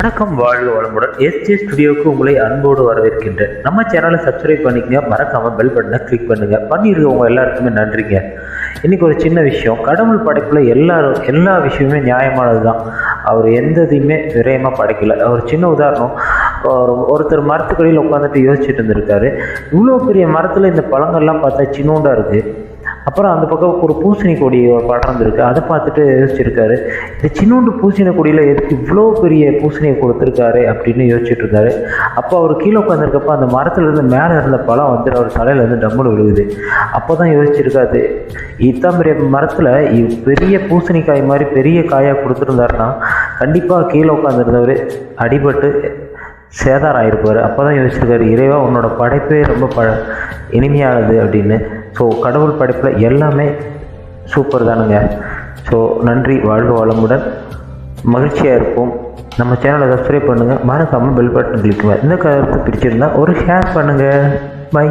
வணக்கம் வாழ்க வளமுடன். எஸ்ஜே ஸ்டுடியோவுக்கு உங்களை அன்போடு வரவேற்கின்றேன். நம்ம சேனலை சப்ஸ்கிரைப் பண்ணிக்கங்க மறக்காம பெல் பட்டனை கிளிக் பண்ணுங்க. பண்ணியிருக்கவங்க எல்லாருக்குமே நன்றிங்க. இன்னைக்கு ஒரு சின்ன விஷயம். கடவுள் படைப்புல எல்லாரும் எல்லா விஷயமுமே நியாயமானது தான் அவர் எந்ததையுமே விரயமாக படைக்கல. ஒரு சின்ன உதாரணம். ஒருத்தர் மரத்துக்கடியில் உட்காந்துட்டு யோசிச்சுட்டு இருந்திருக்காரு. இவ்வளோ பெரிய மரத்தில் இந்த பழங்கள்லாம் பார்த்தா சின்னோண்டா இருக்கு. அப்புறம் அந்த பக்கம் ஒரு பூசணி கொடி படர்ந்துருக்கு. அதை பார்த்துட்டு யோசிச்சிருக்காரு. இந்த சின்னோண்டு பூசணி கொடியில் எதுக்கு இவ்வளோ பெரிய பூசணியை கொடுத்துருக்காரு அப்படின்னு யோசிச்சுட்டு இருக்காரு அப்போ அவர் கீழே உட்காந்துருக்கப்ப அந்த மரத்துலேருந்து மேலே இருந்த பழம் வந்து அவர் தலையிலேருந்து டம்முன்னு விழுகுது. அப்போ தான் யோசிச்சிருக்காரு. இத்தனை பெரிய மரத்தில் பெரிய பூசணிக்காய் மாதிரி பெரிய காயாக கொடுத்துருந்தாருன்னா கண்டிப்பாக கீழே உட்காந்துருந்தவர் அடிபட்டு சேதாரம் ஆயிருப்பார். அப்போ தான் யோசிச்சிருக்காரு இறைவா உன்னோட படைப்பே ரொம்ப ப இனிமையானது அப்படின்னு. ஸோ கடவுள் படைப்பில் எல்லாமே சூப்பர் தானுங்க. ஸோ நன்றி வாழ்வு வளமுடன். மகிழ்ச்சியாக இருப்போம். நம்ம சேனலை சப்ஸ்கிரைப் பண்ணுங்கள் மறக்காமல் பெல் பட்டன் கிளிக் இந்த கருத்து பிடிச்சிருந்தால் ஒரு ஷேர் பண்ணுங்கள் பை